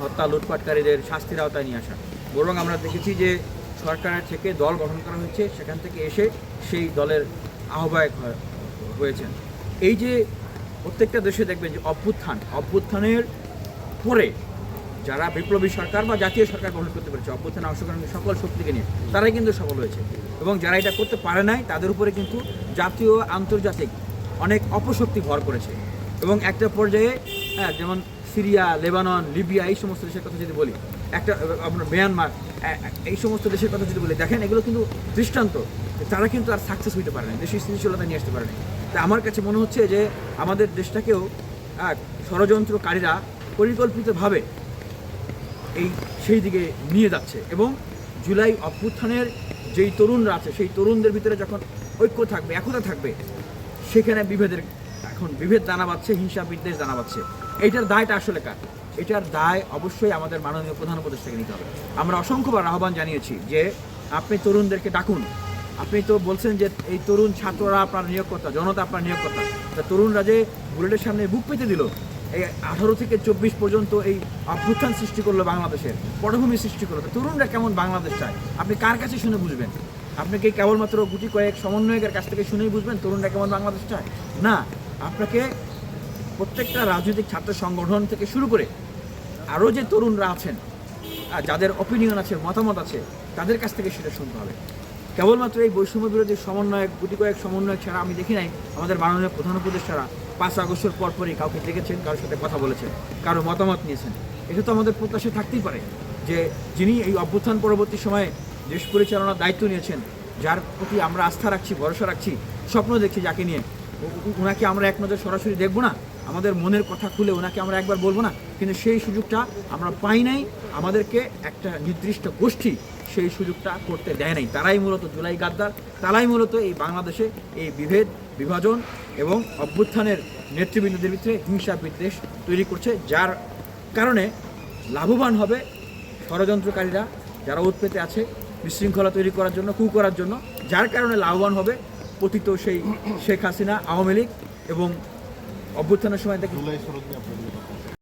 হত্যা, লুটপাটকারীদের শাস্তির আওতায় নিয়ে আসা। বরং আমরা দেখেছি যে সরকারের থেকে দল গঠন করা হয়েছে, সেখান থেকে এসে সেই দলের আহ্বায়ক হয়েছেন। এই যে প্রত্যেকটা দেশে দেখবেন যে অভ্যুত্থান, অভ্যুত্থানের পরে যারা বিপ্লবী সরকার বা জাতীয় সরকার গঠন করতে পেরেছে অভ্যুত্থানে অংশগ্রহণ সকল শক্তিকে নিয়ে, তারাই কিন্তু সফল হয়েছে। এবং যারা এটা করতে পারে নাই, তাদের উপরে কিন্তু জাতীয়, আন্তর্জাতিক অনেক অপশক্তি ভর করেছে। এবং একটা পর্যায়ে হ্যাঁ যেমন সিরিয়া, লেবানন, লিবিয়া, এই সমস্ত দেশের কথা যদি বলি, একটা, আপনার মিয়ানমার এই সমস্ত দেশের কথা যদি বলি, দেখেন এগুলো কিন্তু দৃষ্টান্ত তারা কিন্তু আর সাকসেস হইতে পারে না দেশের স্থিতিশীলতা নিয়ে আসতে পারে না তা আমার কাছে মনে হচ্ছে যে আমাদের দেশটাকেও ষড়যন্ত্রকারীরা পরিকল্পিতভাবে এই সেই দিকে নিয়ে যাচ্ছে এবং জুলাই অভ্যুত্থানের যেই তরুণরা আছে, সেই তরুণদের ভিতরে যখন ঐক্য থাকবে, একতা থাকবে, সেখানে বিভেদের এখন বিভেদ জানা বাচ্ছে হিংসা বিদ্বেষ জানা বাচ্ছে এইটার দায়টা আসলে কার? এটার দায় অবশ্যই আমাদের মাননীয় প্রধান উপদেষ্টাকে নিতে হবে। আমরা অসংখ্যবার আহ্বান জানিয়েছি যে আপনি তরুণদেরকে ডাকুন। আপনি তো বলছেন যে এই তরুণ ছাত্ররা আপনার নিয়োগকর্তা, জনতা আপনার নিয়োগকর্তা। তা তরুণরা যে বুলেটের সামনে বুক পেতে দিল, এই আঠারো থেকে চব্বিশ পর্যন্ত এই অভ্যুত্থান সৃষ্টি করল বাংলাদেশের, পটভূমি সৃষ্টি করল। তরুণরা কেমন বাংলাদেশ চায়? আপনি কার কাছে শুনে বুঝবেন? আপনি কি কেবলমাত্র গুটি কয়েক সমন্বয়কের কাছ থেকে শুনেই বুঝবেন তরুণরা কেমন বাংলাদেশ চায়? না আপনাকে প্রত্যেকটা রাজনৈতিক ছাত্র সংগঠন থেকে শুরু করে আরও যে তরুণরা আছেন যাদের অপিনিয়ন আছে, মতামত আছে, তাদের কাছ থেকে সেটা শুনতে হবে। কেবলমাত্র এই বৈষম্য বিরোধী সমন্বয়ক, গুটি কয়েক সমন্বয়ক ছাড়া আমি দেখি নাই, আমাদের মাননীয় প্রধান উপদেষ্টারা পাঁচ আগস্টের পরপরই কাউকে দেখেছেন কারোর সাথে কথা বলেছেন, কারও মতামত নিয়েছেন। এটা তো আমাদের প্রত্যাশা থাকতেই পারে যে যিনি এই অভ্যুত্থান পরবর্তী সময়ে দেশ পরিচালনার দায়িত্ব নিয়েছেন, যার প্রতি আমরা আস্থা রাখছি, ভরসা রাখছি, স্বপ্ন দেখছি যাকে নিয়ে ওনাকে আমরা এক নজর সরাসরি দেখব না। আমাদের মনের কথা খুলে ওনাকে আমরা একবার বলব না। কিন্তু সেই সুযোগটা আমরা পাই নাই। আমাদেরকে একটা নির্দিষ্ট গোষ্ঠী সেই সুযোগটা করতে দেয় নাই। তারাই মূলত জুলাই গাদ্দার। তারাই মূলত এই বাংলাদেশে এই বিভেদ, বিভাজন এবং অভ্যুত্থানের নেতৃবৃন্দদের ভিতরে হিংসা বিদ্বেষ তৈরি করছে, যার কারণে লাভবান হবে ষড়যন্ত্রকারীরা যারা উৎপেতে আছে, বিশৃঙ্খলা তৈরি করার জন্য, কু করার জন্য। যার কারণে লাভবান হবে পতিত সেই শেখ হাসিনা আওয়ামী লীগ এবং অভ্যুত্থানের সময় দেখি